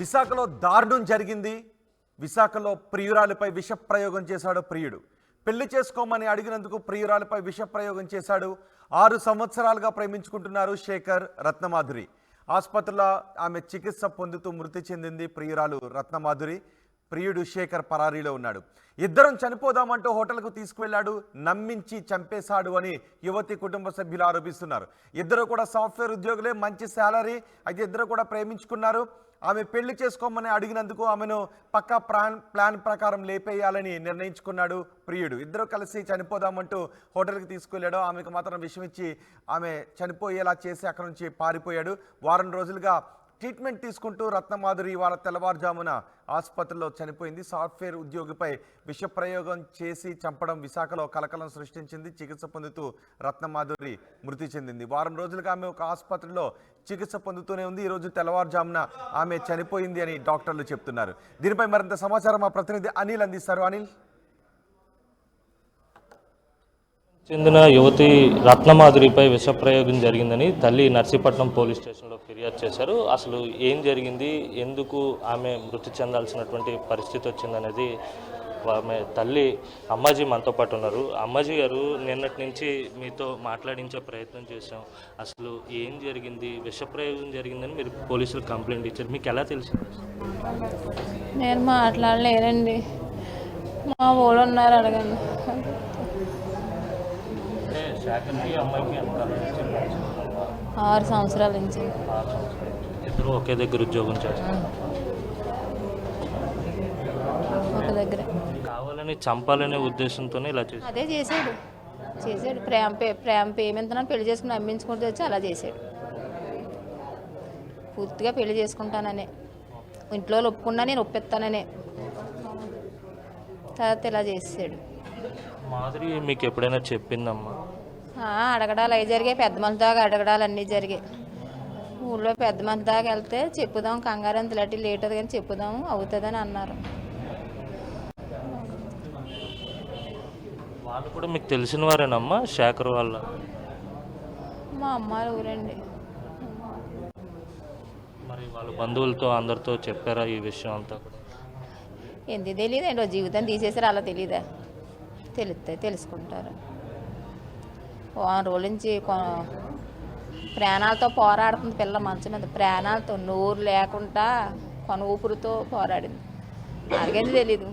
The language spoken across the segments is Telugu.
విశాఖలో దారుణం జరిగింది. విశాఖలో ప్రియురాలిపై విషప్రయోగం చేశాడు ప్రియుడు. పెళ్ళి చేసుకోమని అడిగినందుకు ప్రియురాలిపై విషప్రయోగం చేశాడు. ఆరు సంవత్సరాలుగా ప్రేమించుకుంటున్నారు శేఖర్ రత్నమాధురి. ఆసుపత్రిలో ఆమె చికిత్స పొందుతూ మృతి చెందింది ప్రియురాలు రత్నమాధురి. ప్రియుడు శేఖర్ పరారీలో ఉన్నాడు. ఇద్దరం చనిపోదామంటూ హోటల్కు తీసుకువెళ్ళాడు నమ్మించి చంపేశాడు అని యువతి కుటుంబ సభ్యులు ఆరోపిస్తున్నారు. ఇద్దరు కూడా సాఫ్ట్వేర్ ఉద్యోగులే మంచి శాలరీ అయితే ఇద్దరు కూడా ప్రేమించుకున్నారు. ఆమె పెళ్ళి చేసుకోమని అడిగినందుకు ఆమెను పక్కా ప్లాన్ ప్లాన్ ప్రకారం లేపేయాలని నిర్ణయించుకున్నాడు ప్రియుడు. ఇద్దరు కలిసి చనిపోదామంటూ హోటల్కి తీసుకెళ్ళాడు ఆమెకు మాత్రం విషమిచ్చి ఆమె చనిపోయేలా చేసి అక్కడ నుంచి పారిపోయాడు. వారం రోజులుగా ట్రీట్మెంట్ తీసుకుంటూ రత్నమాధురి వాళ్ళ తెల్లవారుజామున ఆసుపత్రిలో చనిపోయింది. సాఫ్ట్వేర్ ఉద్యోగిపై విషప్రయోగం చేసి చంపడం విశాఖలో కలకలం సృష్టించింది. చికిత్స పొందుతూ రత్నమాధురి మృతి చెందింది. వారం రోజులుగా ఆమె ఒక ఆసుపత్రిలో చికిత్స పొందుతూనే ఉంది. ఈరోజు తెల్లవారుజామున ఆమె చనిపోయింది అని డాక్టర్లు చెప్తున్నారు. దీనిపై మరింత సమాచారం మా ప్రతినిధి అనిల్ అందిస్తారు. అనిల్? చెందిన యువతి రత్నమాధురిపై విషప్రయోగం జరిగిందని తల్లి నర్సీపట్నం పోలీస్ స్టేషన్లో ఫిర్యాదు చేశారు. అసలు ఏం జరిగింది? ఎందుకు ఆమె మృతి చెందాల్సినటువంటి పరిస్థితి వచ్చిందనేది ఆమె తల్లి అమ్మాజీ మనతో పాటు ఉన్నారు. అమ్మాజీ గారు నిన్నటి నుంచి మీతో మాట్లాడించే ప్రయత్నం చేశాం. అసలు ఏం జరిగింది? విషప్రయోగం జరిగిందని మీరు పోలీసులు కంప్లైంట్ ఇచ్చారు. మీకు ఎలా తెలిసింది నేను మాట్లాడలేనండి మా ఊళ్ళు ఉన్నారు అడగండి. ఆరు సంవత్సరాల నుంచి. ఇద్దరు ఒకే దగ్గర ఉద్యోగం చేస్తారు. ఒక దగ్గర. కావాలని చంపాలనే ఉద్దేశంతోనే ఇలా చేశారు. అదే చేశాడు. చేశాడు. ప్రేమ పే ప్రేమ పేమెంతనని పెళ్ళి చేసుకుని అమ్మించుకుంటూ వచ్చి అలా చేశాడు. పూర్తిగా పెళ్ళి చేసుకుంటాననే. ఇంట్లో వాళ్ళు ఒప్పుకున్నా నేను ఒప్పిస్తాననే. తర్వాత ఇలా చేసాడు మాధురి మీకు ఎప్పుడైనా చెప్పిందమ్మా? అడగడాలు అవి జరిగాయి. పెద్ద మంది దాకా అడగడాలు అన్నీ జరిగాయి. ఊళ్ళో పెద్ద మంది దాకా వెళ్తే చెప్పుదాం కంగారు అంత లేట్ అవుతుంది కానీ చెప్పుదాం అవుతుందని అన్నారు. వాళ్ళు కూడా మీకు తెలిసిన వారేనమ్మా? శేఖర్ వాళ్ళ? మా అమ్మ ఊరండి. మరి వాళ్ళ బంధువులతో అందరితో చెప్పారా ఈ విషయం అంతా ఎందుకు తెలియదండి? జీవితం తీసేసారు అలా తెలియదా తెలుస్తాయి తెలుసుకుంటారు. వారం రోజుల నుంచి ప్రాణాలతో పోరాడుతుంది పిల్ల మంచం మీద. ప్రాణాలతో నోరు లేకుండా కొన ఊపిరితో పోరాడింది. అలాగని తెలీదు.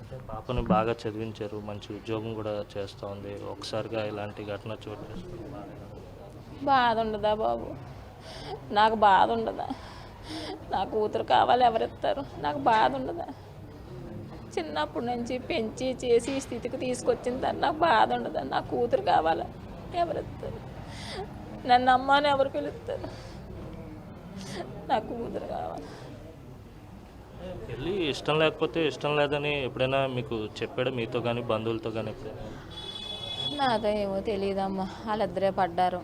అంటే పాపని బాగా చదివించారు మంచి ఉద్యోగం కూడా చేస్తూ ఉంది ఒకసారిగా ఇలాంటి ఘటన చోటు. బాధ ఉండదా బాబు? నాకు బాధ ఉండదా? నా కూతురు కావాలి ఎవరిస్తారు? నాకు బాధ ఉండదా? చిన్నప్పటి నుంచి పెంచి చేసి ఈ స్థితికి తీసుకొచ్చిన దాన్ని నాకు బాధ ఉండదా. నా కూతురు కావాలా? ఎవరిస్తారు నన్ను అమ్మని ఎవరు పిలుస్తారు? నా కూతురు కావాలి? పెళ్ళి ఇష్టం లేకపోతే ఇష్టం లేదని ఎప్పుడైనా మీకు చెప్పాడా? మీతో కానీ బంధువులతో కానీ ఎప్పుడైనా? నాతో ఏమో తెలియదమ్మా వాళ్ళిద్దరే పడ్డారు.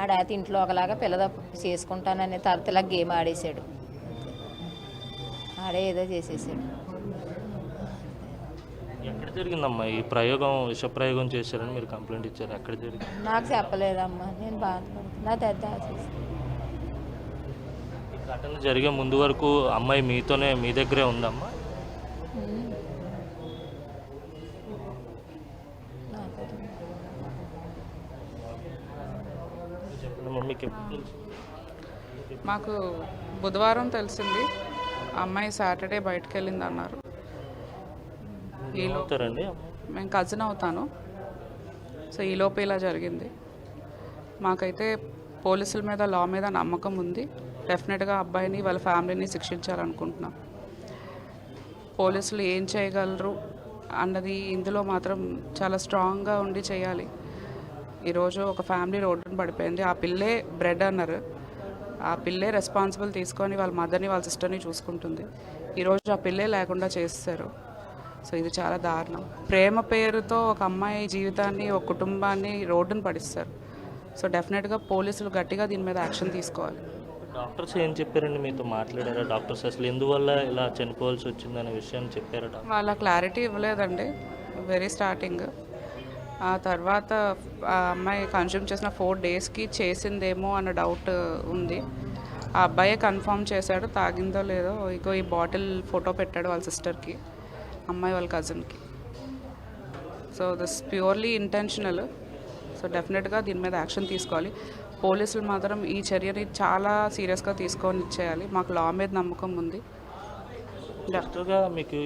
ఆడాత ఇంట్లో ఒకలాగా పిల్లద చేసుకుంటానని తర్వాత ఇలా గేమ్ ఆడేసాడు ఆడే ఏదో చేసేసాడు. ఎక్కడ జరిగిందమ్మా? ఈ ప్రయోగం విష ప్రయోగం చేశారని మీరు కంప్లైంట్ ఇచ్చారు. ఎక్కడ జరిగింది? నాకు చెప్పలేదమ్మా. నేను బాధపడుతున్నా. పెద్ద ఈ ఘటన జరిగే ముందు వరకు అమ్మాయి మీతోనే మీ దగ్గరే ఉందమ్మా? ఎప్పుడు తెలుసు? మాకు బుధవారం తెలిసింది. అమ్మాయి సాటర్డే బయటకు వెళ్ళింది అన్నారు అవుతారండి. మేము కజిన్ అవుతాను. సో ఈలోపు ఇలా జరిగింది. మాకైతే పోలీసుల మీద లా మీద నమ్మకం ఉంది. డెఫినెట్గా అబ్బాయిని వాళ్ళ ఫ్యామిలీని శిక్షించాలనుకుంటున్నాం. పోలీసులు ఏం చేయగలరు అన్నది ఇందులో మాత్రం చాలా స్ట్రాంగ్గా ఉండి చేయాలి. ఈరోజు ఒక ఫ్యామిలీ రోడ్డున పడిపోయింది. ఆ పిల్లే బ్రెడ్ అన్నారు ఆ పిల్లే రెస్పాన్సిబుల్ తీసుకొని వాళ్ళ మదర్ని వాళ్ళ సిస్టర్ని చూసుకుంటుంది. ఈరోజు ఆ పిల్లే లేకుండా చేస్తారు సో ఇది చాలా దారుణం. ప్రేమ పేరుతో ఒక అమ్మాయి జీవితాన్ని ఒక కుటుంబాన్ని రోడ్డున పడిస్తారు. సో డెఫినెట్గా పోలీసులు గట్టిగా దీని మీద యాక్షన్ తీసుకోవాలి. డాక్టర్స్ ఏం చెప్పారండి మీతో మాట్లాడారా? డాక్టర్స్ అసలు ఎందువల్ల ఇలా చనిపోవాల్సి వచ్చిందనే విషయాన్ని చెప్పారా వాళ్ళ క్లారిటీ ఇవ్వలేదండి వెరీ స్టార్టింగ్. ఆ తర్వాత ఆ అమ్మాయి కన్జ్యూమ్ చేసిన ఫోర్ డేస్కి చేసిందేమో అన్న డౌట్ ఉంది. ఆ అబ్బాయే కన్ఫర్మ్ చేశాడు తాగిందో లేదో ఇగో ఈ బాటిల్ ఫోటో పెట్టాడు వాళ్ళ సిస్టర్కి. అమ్మాయి వాళ్ళ కజిన్కి so this purely intentional so డెఫినెట్గా దీని మీద యాక్షన్ తీసుకోవాలి. పోలీసులు మాత్రం ఈ చర్యని చాలా సీరియస్గా తీసుకొని ఇచ్చేయాలి. మాకు లా మీద నమ్మకం ఉంది. డాక్టర్గా మీకు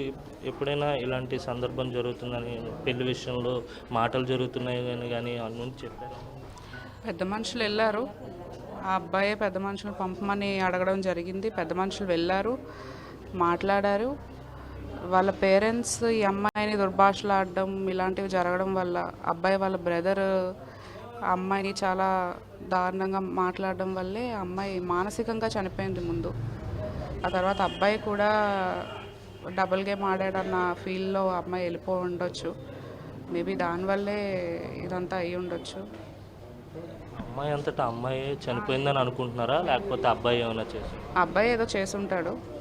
ఎప్పుడైనా ఇలాంటి సందర్భం జరుగుతుందని పెళ్ళి విషయంలో మాటలు జరుగుతున్నాయి అని కానీ అన్నీ చెప్పారు? పెద్ద మనుషులు వెళ్ళారు. ఆ అబ్బాయే పెద్ద మనుషులు పంపమని అడగడం జరిగింది. పెద్ద మనుషులు వెళ్ళారు మాట్లాడారు. వాళ్ళ పేరెంట్స్ ఈ అమ్మాయిని దుర్భాషలాడడం ఇలాంటివి జరగడం వల్ల అబ్బాయి వాళ్ళ బ్రదర్ అమ్మాయిని చాలా దారుణంగా మాట్లాడడం వల్లే అమ్మాయి మానసికంగా చనిపోయింది ముందు. ఆ తర్వాత అబ్బాయి కూడా డబుల్ గేమ్ ఆడాడన్న ఫీల్లో అమ్మాయి వెళ్ళిపో ఉండొచ్చు. మేబీ దానివల్లే ఇదంతా అయి ఉండొచ్చు. అమ్మాయి అంతటా అమ్మాయి చనిపోయిందని అనుకుంటున్నారా? లేకపోతే అబ్బాయి ఏమైనా చేసి అబ్బాయి ఏదో చేసుంటాడు ఆ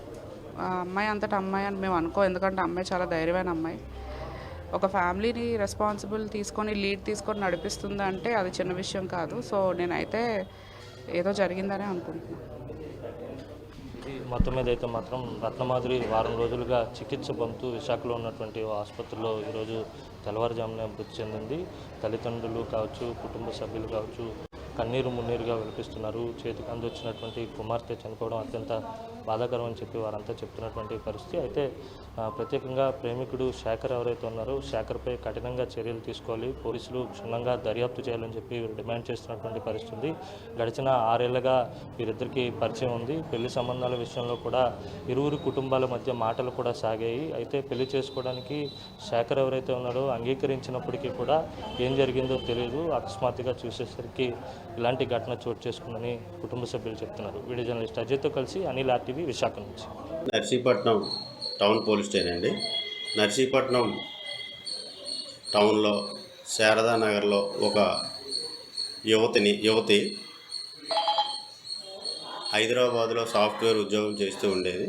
అమ్మాయి అంతటా అమ్మాయి అని మేము అనుకో. ఎందుకంటే అమ్మాయి చాలా ధైర్యమైన అమ్మాయి. ఒక ఫ్యామిలీని రెస్పాన్సిబుల్ తీసుకొని లీడ్ తీసుకొని నడిపిస్తుంది అంటే అది చిన్న విషయం కాదు. సో నేనైతే ఏదో జరిగిందనే అనుకుంటున్నాను మొత్తం మీద అయితే మాత్రం రత్నమాధురి వారం రోజులుగా చికిత్స పొందుతూ విశాఖలో ఉన్నటువంటి ఆసుపత్రిలో ఈరోజు తెల్లవారుజామున మృతి చెందింది. తల్లిదండ్రులు కావచ్చు కుటుంబ సభ్యులు కావచ్చు కన్నీరు మున్నీరుగా విలపిస్తున్నారు. చేతికి అందొచ్చినటువంటి కుమార్తె చనిపోవడం అత్యంత బాధాకరం అని చెప్పి వారంతా చెప్తున్నటువంటి పరిస్థితి. అయితే ప్రత్యేకంగా ప్రేమికుడు శేఖర్ ఎవరైతే ఉన్నారో శేఖర్పై కఠినంగా చర్యలు తీసుకోవాలి. పోలీసులు క్షుణ్ణంగా దర్యాప్తు చేయాలని చెప్పి డిమాండ్ చేస్తున్నటువంటి పరిస్థితి ఉంది. గడిచిన ఆరేళ్ళుగా వీరిద్దరికీ పరిచయం ఉంది. పెళ్ళి సంబంధాల విషయంలో కూడా ఇరువురు కుటుంబాల మధ్య మాటలు కూడా సాగాయి. అయితే పెళ్ళి చేసుకోవడానికి శేఖర్ ఎవరైతే ఉన్నాడో అంగీకరించినప్పటికీ కూడా ఏం జరిగిందో తెలియదు. అకస్మాత్తుగా చూసేసరికి ఇలాంటి ఘటన చోటు చేసుకుందని కుటుంబ సభ్యులు చెప్తున్నారు. వీడియో జర్నలిస్ట్ అజయ్తో కలిసి అనిల్ ఆర్టీవీ విశాఖ నుంచి. నర్సీపట్నం టౌన్ పోలీస్ స్టేషన్ అండి. నర్సీపట్నం టౌన్లో శారదా నగర్లో ఒక యువతిని యువతి హైదరాబాద్లో సాఫ్ట్వేర్ ఉద్యోగం చేస్తూ ఉండేది.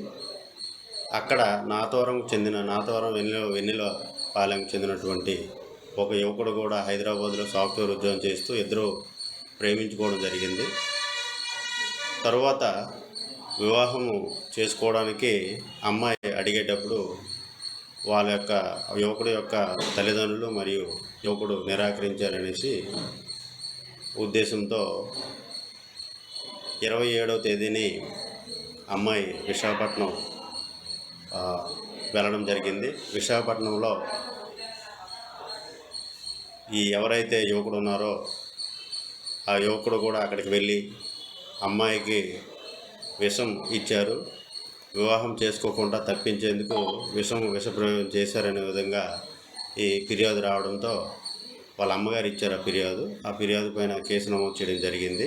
అక్కడ నాతవరం చెందిన నాతవరం వెన్నెల వెన్నెల పాలెంకు చెందినటువంటి ఒక యువకుడు కూడా హైదరాబాద్లో సాఫ్ట్వేర్ ఉద్యోగం చేస్తూ ఇద్దరు ప్రేమించుకోవడం జరిగింది. తరువాత వివాహము చేసుకోవడానికి అమ్మాయి అడిగేటప్పుడు వాళ్ళ యొక్క యువకుడు యొక్క తల్లిదండ్రులు మరియు యువకుడు నిరాకరించారనేసి ఉద్దేశంతో ఇరవై ఏడవ తేదీని అమ్మాయి విశాఖపట్నం వెళ్ళడం జరిగింది. విశాఖపట్నంలో ఈ ఎవరైతే యువకుడు ఉన్నారో ఆ యువకుడు కూడా అక్కడికి వెళ్ళి అమ్మాయికి విషం ఇచ్చారు. వివాహం చేసుకోకుండా తప్పించేందుకు విషం విషప్రయోగం చేశారనే విధంగా ఈ ఫిర్యాదు రావడంతో వాళ్ళ అమ్మగారు ఇచ్చారు ఆ ఫిర్యాదు. ఆ ఫిర్యాదు పైన కేసు నమోదు చేయడం జరిగింది.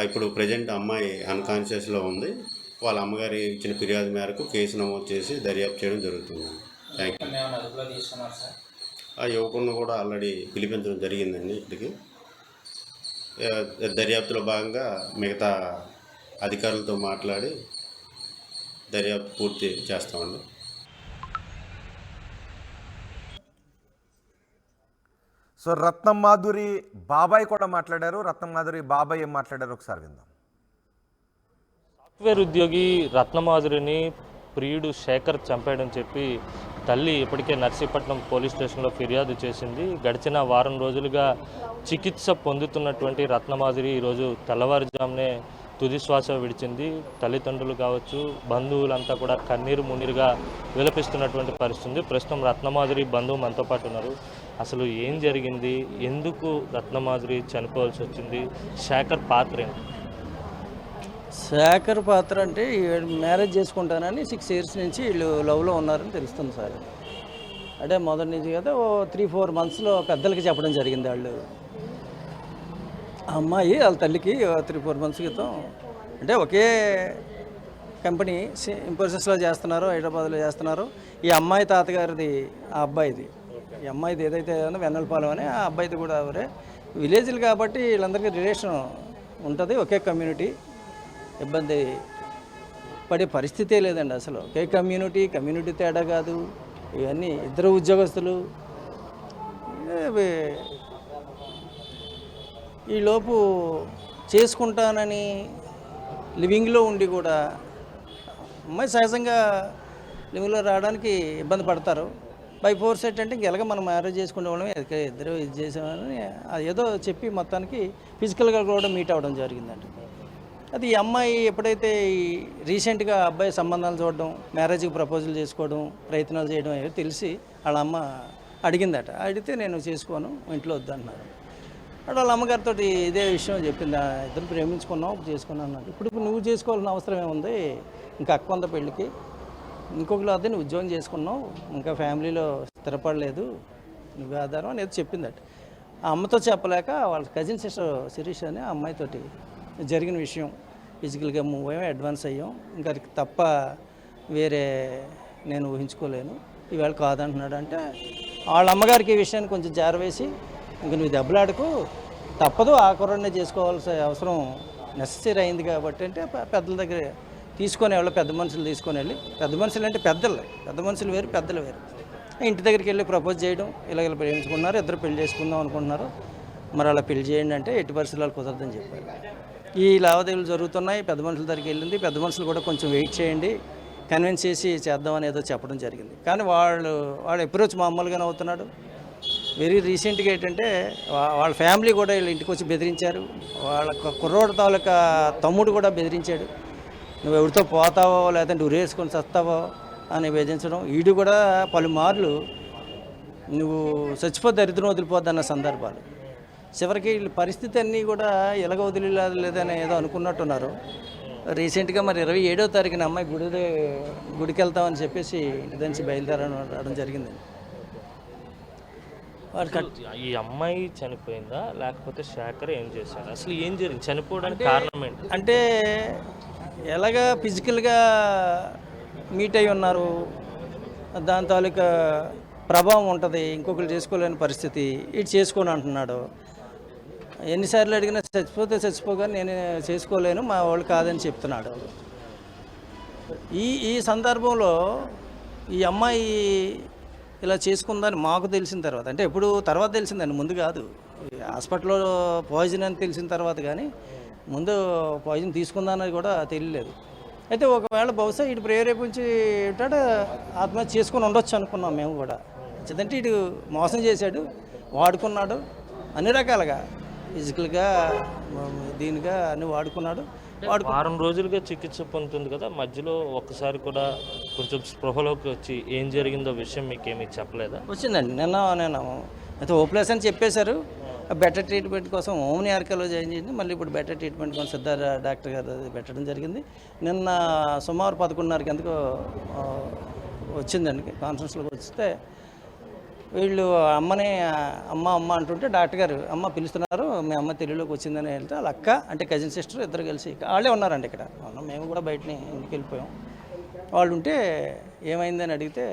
ఇప్పుడు ప్రజెంట్ అమ్మాయి అన్కాన్షియస్లో ఉంది. వాళ్ళ అమ్మగారి ఇచ్చిన ఫిర్యాదు మేరకు కేసు నమోదు చేసి దర్యాప్తు చేయడం జరుగుతుంది. థ్యాంక్ యూ ఆ యువకుడిని కూడా ఆల్రెడీ పిలిపించడం జరిగిందండి ఆ, దర్యాప్తులో భాగంగా మిగతా అధికారులతో మాట్లాడి దర్యాప్తు పూర్తి చేస్తామండి. సో రత్నం మాధురి బాబాయ్ కూడా మాట్లాడారు. రత్నం మాధురి బాబాయ్ ఏం మాట్లాడారు ఒకసారి విందాం. సాఫ్ట్వేర్ ఉద్యోగి రత్నమాధురిని ప్రియుడు శేఖర్ చంపాడని చెప్పి తల్లి ఇప్పటికే నర్సీపట్నం పోలీస్ స్టేషన్లో ఫిర్యాదు చేసింది. గడిచిన వారం రోజులుగా చికిత్స పొందుతున్నటువంటి రత్నమాధురి ఈరోజు తెల్లవారుజామునే తుది శ్వాస విడిచింది. తల్లిదండ్రులు కావచ్చు బంధువులంతా కూడా కన్నీరు మున్నీరుగా విలపిస్తున్నటువంటి పరిస్థితి ఉంది ప్రస్తుతం రత్నమాధురి బంధువు మనతో పాటు ఉన్నారు. అసలు ఏం జరిగింది? ఎందుకు రత్నమాధురి చనిపోవాల్సి వచ్చింది? శేఖర్ పాత్ర ఏంటి? శేఖర్ పాత్ర అంటే మ్యారేజ్ చేసుకుంటానని సిక్స్ ఇయర్స్ నుంచి వీళ్ళు లవ్లో ఉన్నారని తెలుస్తుంది సార్. అంటే మొదటి నుంచి కదా ఓ త్రీ ఫోర్ మంత్స్లో పెద్దలకి చెప్పడం జరిగింది వాళ్ళు. అమ్మాయి వాళ్ళ తల్లికి త్రీ ఫోర్ మంత్స్ క్రితం అంటే ఒకే కంపెనీ ఇంపోసిస్లో చేస్తున్నారు హైదరాబాద్లో చేస్తున్నారు. ఈ అమ్మాయి తాతగారిది ఆ అబ్బాయిది. ఈ అమ్మాయిది ఏదైతే ఉందో వెన్నెలపాలెం అని ఆ అబ్బాయిది కూడా ఎవరే. విలేజ్లు కాబట్టి వీళ్ళందరికీ రిలేషన్ ఉంటుంది ఒకే కమ్యూనిటీ. ఇబ్బంది పడే పరిస్థితే లేదండి అసలు. ఒకే కమ్యూనిటీ కమ్యూనిటీ తేడా కాదు. ఇవన్నీ ఇద్దరు ఉద్యోగస్తులు. ఈలోపు చేసుకుంటానని లివింగ్లో ఉండి కూడా అమ్మాయి సహజంగా లివింగ్లో రావడానికి ఇబ్బంది పడతారు. బై ఫోర్ సెట్ అంటే ఇంకెలాగ మనం మ్యారేజ్ చేసుకునే వాళ్ళం ఇద్దరు ఇది చేసామని అది ఏదో చెప్పి మొత్తానికి ఫిజికల్గా కూడా మీట్ అవ్వడం జరిగిందండి. అది ఈ అమ్మాయి ఎప్పుడైతే ఈ రీసెంట్గా అబ్బాయి సంబంధాలు చూడడం మ్యారేజ్కి ప్రపోజల్ చేసుకోవడం ప్రయత్నాలు చేయడం ఏవో తెలిసి వాళ్ళ అమ్మ అడిగిందట. అడిగితే నేను చేసుకోను ఇంట్లో వద్దన్నారు. అక్కడ వాళ్ళ అమ్మగారితో ఇదే విషయం చెప్పింది. ఇద్దరు ప్రేమించుకున్నావు చేసుకున్నాను అన్నాడు ఇప్పుడు ఇప్పుడు నువ్వు చేసుకోవాల్సిన అవసరం ఏముంది? ఇంకా అక్క ఉంది పెళ్ళికి? ఇంకొకరు అదే నువ్వు ఉద్యోగం చేసుకున్నావు ఇంకా ఫ్యామిలీలో స్థిరపడలేదు నువ్వు ఆధారం అని ఏదో చెప్పిందట. ఆ అమ్మతో చెప్పలేక వాళ్ళ కజిన్ సిస్టర్ శిరీష్ అని ఆ అమ్మాయితోటి జరిగిన విషయం. ఫిజికల్గా మూవ్ అయ్యాం అడ్వాన్స్ అయ్యాం. ఇంకా తప్ప వేరే నేను ఊహించుకోలేను. ఈవేళ కాదంటున్నాడు అంటే వాళ్ళ అమ్మగారికి ఈ విషయాన్ని కొంచెం జారవేసి ఇంక నువ్వు దెబ్బలాడకు తప్పదు ఆ కుర్రనే చేసుకోవాల్సిన అవసరం నెససరీ అయింది కాబట్టి అంటే పెద్దల దగ్గర తీసుకొని వెళ్ళి పెద్ద మనుషులు తీసుకొని వెళ్ళి పెద్ద మనుషులు అంటే పెద్దలు పెద్ద మనుషులు వేరు పెద్దలు వేరు. ఇంటి దగ్గరికి వెళ్ళి ప్రపోజ్ చేయడం ఇలా ఇలా ప్రేమించుకున్నారు ఇద్దరు పెళ్ళి చేసుకుందాం అనుకుంటున్నారు. మరి అలా పెళ్ళి చేయండి అంటే ఎట్టి పరిస్థితులు కుదరదని చెప్పారు ఈ లావాదేవీలు జరుగుతున్నాయి పెద్ద మనుషుల దగ్గరికి వెళ్ళింది పెద్ద మనుషులు కూడా కొంచెం వెయిట్ చేయండి కన్విన్స్ చేసి చేద్దామని ఏదో చెప్పడం జరిగింది. కానీ వాళ్ళు వాడు అప్రోచ్ మామూలుగానే అవుతున్నాడు. వెరీ రీసెంట్గా ఏంటంటే వాళ్ళ ఫ్యామిలీ కూడా వీళ్ళ ఇంటికి వచ్చి బెదిరించారు. వాళ్ళ కుర్రోడు తాలూకా తమ్ముడు కూడా బెదిరించాడు. నువ్వు ఎవరితో పోతావో లేదంటే ఉరేసుకొని చస్తావో అని బెదిరించడం. వీడు కూడా పలుమార్లు నువ్వు చచ్చిపో దరిద్రం వదిలిపోద్ది అన్న సందర్భాలు. చివరికి వీళ్ళ పరిస్థితి అన్నీ కూడా ఎలాగ వదిలేదు లేదని ఏదో అనుకున్నట్టున్నారు. రీసెంట్గా మరి ఇరవై ఏడో తారీఖున అమ్మాయి గుడి గుడికి వెళ్తామని చెప్పేసి ఇంటి నుంచి బయలుదేరడం రావడం జరిగిందండి. ఈ అమ్మాయి చనిపోయిందా? లేకపోతే శేఖర్ ఏం చేశాడు? అసలు ఏం జరిగింది? చనిపోవడానికి కారణం ఏంటి? అంటే ఎలాగా ఫిజికల్గా మీట్ అయి ఉన్నారు? దాని తాలూకా ప్రభావం ఉంటుంది. ఇంకొకరు చేసుకోలేని పరిస్థితి. ఇటు చేసుకోను అంటున్నాడు. ఎన్నిసార్లు అడిగినా చచ్చిపోతే చచ్చిపోగా నేను చేసుకోలేను మా వాళ్ళు కాదని చెప్తున్నాడు. ఈ ఈ సందర్భంలో ఈ అమ్మాయి ఇలా చేసుకుందని మాకు తెలిసిన తర్వాత అంటే ఎప్పుడు తర్వాత తెలిసిందండి ముందు కాదు. హాస్పిటల్లో పాయిజన్ అని తెలిసిన తర్వాత కానీ ముందు పాయిజన్ తీసుకుందానని కూడా తెలియలేదు. అయితే ఒకవేళ బహుశా ఇటు ప్రేరేపించి ఏంటంటే ఆత్మహత్య చేసుకుని ఉండొచ్చు అనుకున్నాం మేము కూడా. ఎందుకంటే ఇటు మోసం చేశాడు వాడుకున్నాడు అన్ని రకాలుగా. ఫిజికల్గా దీనిగా అన్ని వాడుకున్నాడు. వాడు వారం రోజులుగా చికిత్స పొందుతుంది కదా మధ్యలో ఒక్కసారి కూడా కొంచెం స్పృహలోకి వచ్చి ఏం జరిగిందో విషయం మీకు ఏమీ చెప్పలేదా? వచ్చిందండి. నిన్న నేను అయితే ఓప్లెస్ అని చెప్పేశారు. బెటర్ ట్రీట్మెంట్ కోసం ఓమ్ని ఆర్కలో జాయిన్ చేయండి. మళ్ళీ ఇప్పుడు బెటర్ ట్రీట్మెంట్ కోసం సిద్ధార్థ డాక్టర్ గారు అది పెట్టడం జరిగింది. నిన్న సుమారు పదకొండున్నరకి ఎందుకో వచ్చిందండి. కాన్ఫరెన్స్లోకి వస్తే వీళ్ళు అమ్మని అమ్మ అమ్మ అంటుంటే డాక్టర్ గారు అమ్మ పిలుస్తున్నారు మీ అమ్మ తెలుగులోకి వచ్చిందని వెళ్తే వాళ్ళ అక్క అంటే కజిన్ సిస్టర్ ఇద్దరు కలిసి వాళ్ళే ఉన్నారండి ఇక్కడ. మేము కూడా బయటని ఇంటికి వెళ్ళిపోయాం. వాళ్ళు ఉంటే ఏమైందని అడిగితే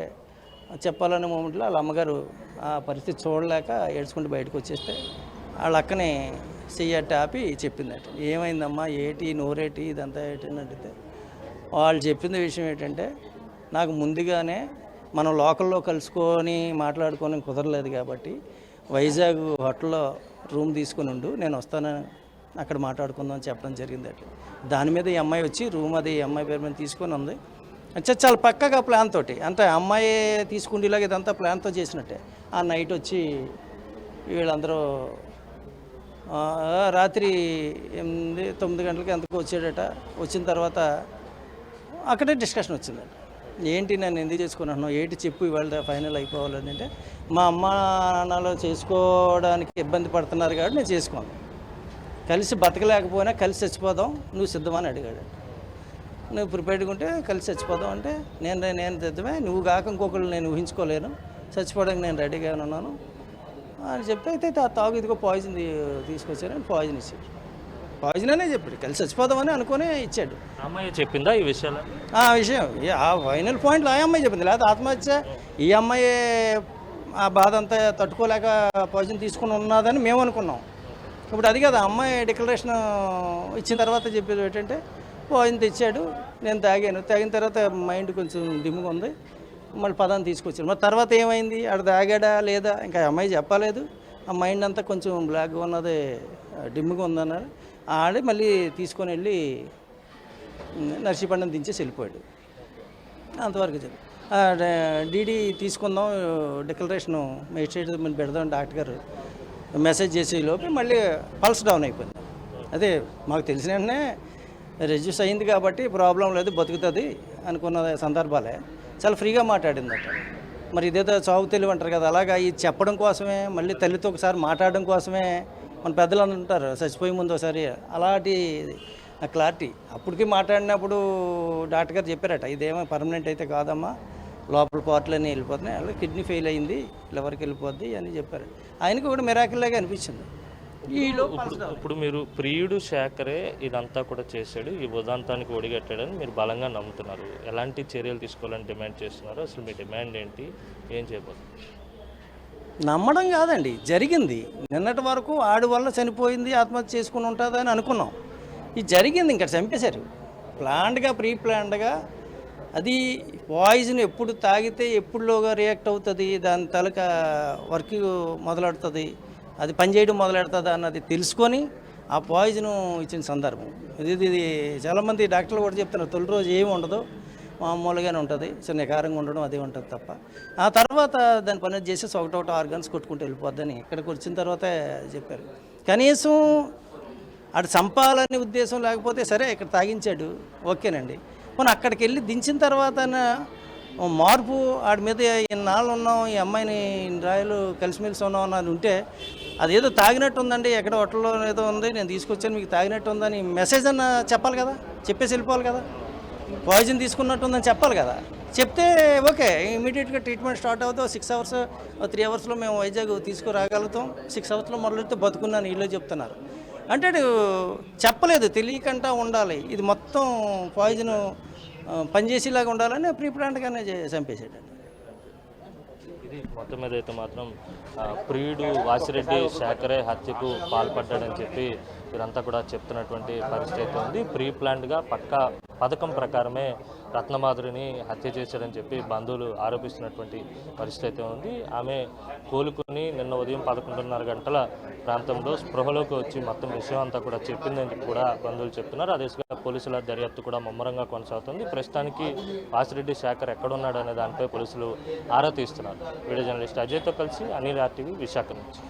చెప్పాలనే మూమెంట్లో వాళ్ళ అమ్మగారు ఆ పరిస్థితి చూడలేక ఏడ్చుకుంటూ బయటకు వచ్చేస్తే వాళ్ళ అక్కని చెయ్యట్ట ఆపి చెప్పిందట. ఏమైందమ్మా? ఏటి? నోరేటి? ఇదంతా ఏంటి? అని అడిగితే వాళ్ళు చెప్పిన విషయం ఏంటంటే నాకు ముందుగానే మనం లోకల్లో కలుసుకొని మాట్లాడుకొని కుదరలేదు కాబట్టి వైజాగ్ హోటల్లో రూమ్ తీసుకుని ఉండు నేను వస్తాను అక్కడ మాట్లాడుకుందాం అని చెప్పడం జరిగింది అట్లా. దాని మీద ఈ అమ్మాయి వచ్చి రూమ్ అది ఈ అమ్మాయి పేరు మీద తీసుకొని ఉంది. అంటే చాలా పక్కగా ప్లాన్ తోటి అంటే అమ్మాయి తీసుకుండేలాగా ఇదంతా ప్లాన్తో చేసినట్టే. ఆ నైట్ వచ్చి వీళ్ళందరూ రాత్రి ఎనిమిది తొమ్మిది గంటలకి ఎంతకు వచ్చాడట. వచ్చిన తర్వాత అక్కడే డిస్కషన్ వచ్చిందట. ఏంటి నన్ను ఎందుకు చేసుకున్నాను? ఏంటి చెప్పు ఇవాళ ఫైనల్ అయిపోవాలని అంటే మా అమ్మ నాన్నలు చేసుకోవడానికి ఇబ్బంది పడుతున్నారు కాబట్టి నేను చేసుకోను. కలిసి బతకలేకపోయినా కలిసి చచ్చిపోదాం నువ్వు సిద్ధమని అడిగాడు. నువ్వు ప్రిపేర్డ్గా ఉంటే కలిసి చచ్చిపోదాం అంటే నేను నేను సిద్ధమే నువ్వు కాక ఇంకొకరు నేను ఊహించుకోలేను చచ్చిపోవడానికి నేను రెడీగా ఉన్నాను అని చెప్పి అయితే ఆ తాగు ఇదిగో పాయిజన్ తీసుకొచ్చారు పాయిజన్ ఇచ్చారు. పాయిజన్ అనే చెప్పాడు. కలిసి చచ్చిపోదామని అనుకునే ఇచ్చాడు. అమ్మాయి చెప్పిందా ఈ విషయాలు? ఆ విషయం. ఈ- ఆ ఫైనల్ పాయింట్లో ఆ అమ్మాయి చెప్పింది. లేకపోతే ఆత్మహత్య ఈ అమ్మాయి ఆ బాధ అంతా తట్టుకోలేక పాయిజన్ తీసుకుని ఉన్నదని మేము అనుకున్నాం. ఇప్పుడు అది కదా అమ్మాయి డిక్లరేషన్ ఇచ్చిన తర్వాత చెప్పేది ఏంటంటే పాయిజన్ తెచ్చాడు నేను తాగాను. తాగిన తర్వాత మైండ్ కొంచెం దిమ్ముగా ఉంది. మళ్ళీ పదాన్ని తీసుకొచ్చాడు. మరి తర్వాత ఏమైంది? ఆడ తాగాడా లేదా? ఇంకా అమ్మాయి చెప్పలేదు. ఆ మైండ్ అంతా కొంచెం బ్లాక్గా ఉన్నది డిమ్గా ఉందన్నారు. ఆడే మళ్ళీ తీసుకొని వెళ్ళి నర్సీపట్నం దించేసి వెళ్ళిపోయాడు. అంతవరకు చెప్పి డీడీ తీసుకుందాం డిక్లరేషను మెజిస్ట్రేట్ మేము పెడదాం డాక్టర్ గారు మెసేజ్ చేసే లోపే మళ్ళీ పల్స్ డౌన్ అయిపోయింది. అదే మాకు తెలిసిన వెంటనే రెజ్యూస్ అయింది కాబట్టి ప్రాబ్లం లేదు బతుకుతుంది అనుకున్న సందర్భాలే. చాలా ఫ్రీగా మాట్లాడిందట. మరి ఇదేదో చావు తెలివి అంటారు కదా అలాగా ఇది చెప్పడం కోసమే మళ్ళీ తల్లితో ఒకసారి మాట్లాడడం కోసమే మన పెద్దలు అంటారు చచ్చిపోయే ముందు ఒకసారి. అలాంటి క్లారిటీ. అప్పటికి మాట్లాడినప్పుడు డాక్టర్ గారు చెప్పారట ఇదేమో పర్మనెంట్ అయితే కాదమ్మా లోపల పార్ట్లన్నీ వెళ్ళిపోతున్నాయి అలా కిడ్నీ ఫెయిల్ అయింది లివర్కి వెళ్ళిపోద్ది అని చెప్పారు. ఆయనకి కూడా మిరాకిల్లాగా అనిపించింది. ఈలో ఇప్పుడు మీరు ప్రియుడు శేఖరే ఇదంతా కూడా చేశాడు ఈ ఉదాంతానికి ఒడిగట్టాడని మీరు బలంగా నమ్ముతున్నారు. ఎలాంటి చర్యలు తీసుకోవాలని డిమాండ్ చేస్తున్నారు? అసలు మీ డిమాండ్ ఏంటి? ఏం చేయబోతున్నారు? నమ్మడం కాదండి. జరిగింది. నిన్నటి వరకు ఆడి వల్ల చనిపోయింది ఆత్మహత్య చేసుకుని ఉంటుందని అనుకున్నాం. ఇది జరిగింది ఇంకా చంపేశారు. ప్లాన్డ్గా ప్రీ ప్లాన్డ్గా అది పాయిజన్ ఎప్పుడు తాగితే ఎప్పుడులోగా రియాక్ట్ అవుతుంది దాని తలక వర్క్ మొదలెడుతుంది అది పనిచేయడం మొదలెడుతుంది అన్నది తెలుసుకొని ఆ పాయిజన్ ఇచ్చిన సందర్భం. ఇది ఇది చాలామంది డాక్టర్లు కూడా చెప్తున్నారు తొలి రోజు ఏమి ఉండదు. మామూలుగానే ఉంటుంది. చిన్న కారంగా ఉండడం అదే ఉంటుంది తప్ప. ఆ తర్వాత దాని పని చేసేసి ఒకటొకటి ఆర్గన్స్ కొట్టుకుంటూ వెళ్ళిపోద్దని ఇక్కడికి వచ్చిన తర్వాత చెప్పారు. కనీసం అటు చంపాలనే ఉద్దేశం లేకపోతే సరే ఇక్కడ తాగించాడు ఓకేనండి. పోనీ అక్కడికి వెళ్ళి దించిన తర్వాత మార్పు ఆడి మీద ఇన్నాళ్ళు ఉన్నాం ఈ అమ్మాయిని ఇన్ని రాయలు కలిసిమెలిసి ఉన్నాం అని ఉంటే అదేదో తాగినట్టు ఉందండి ఎక్కడ హోటల్లో ఏదో ఉంది నేను తీసుకొచ్చాను మీకు తాగినట్టు ఉందని మెసేజ్ అన్న చెప్పాలి కదా? చెప్పేసి వెళ్ళిపోవాలి కదా? పాయిజన్ తీసుకున్నట్టు ఉందని చెప్పాలి కదా. చెప్తే ఓకే ఇమీడియట్గా ట్రీట్మెంట్ స్టార్ట్ అవుతా సిక్స్ అవర్స్ త్రీ అవర్స్లో మేము వైజాగ్ తీసుకురాగలుగుతాం. సిక్స్ అవర్స్లో మొదలెడితే బతుకున్నాను వీళ్ళు చెప్తున్నారు. అంటే చెప్పలేదు తెలియకుండా ఉండాలి. ఇది మొత్తం పాయిజన్ పనిచేసేలాగా ఉండాలని ప్రీ ప్లాంట్గానే చంపేసాడు ఇది మొత్తం మీద అయితే మాత్రం ప్రియుడు వాసిరెడ్డి శేఖరే హత్యకు పాల్పడ్డాడని చెప్పి వీరంతా కూడా చెప్తున్నటువంటి పరిస్థితి అయితే ఉంది. ప్రీ ప్లాన్డ్గా పక్కా పథకం ప్రకారమే రత్నమాధురిని హత్య చేశారని చెప్పి బంధువులు ఆరోపిస్తున్నటువంటి పరిస్థితి అయితే ఉంది. ఆమె కోలుకొని నిన్న ఉదయం పదకొండున్నర గంటల ప్రాంతంలో స్పృహలోకి వచ్చి మొత్తం విషయం అంతా కూడా చెప్పిందని కూడా బంధువులు చెప్తున్నారు. అదే పోలీసుల దర్యాప్తు కూడా ముమ్మరంగా కొనసాగుతుంది. ప్రస్తుతానికి వాసిరెడ్డి శేఖర్ ఎక్కడున్నాడు అనే దానిపై పోలీసులు ఆరా తీస్తున్నారు. వీడియో జర్నలిస్ట్ అజయ్తో కలిసి అనిల్ ఆర్టీవీ విశాఖ నుంచి.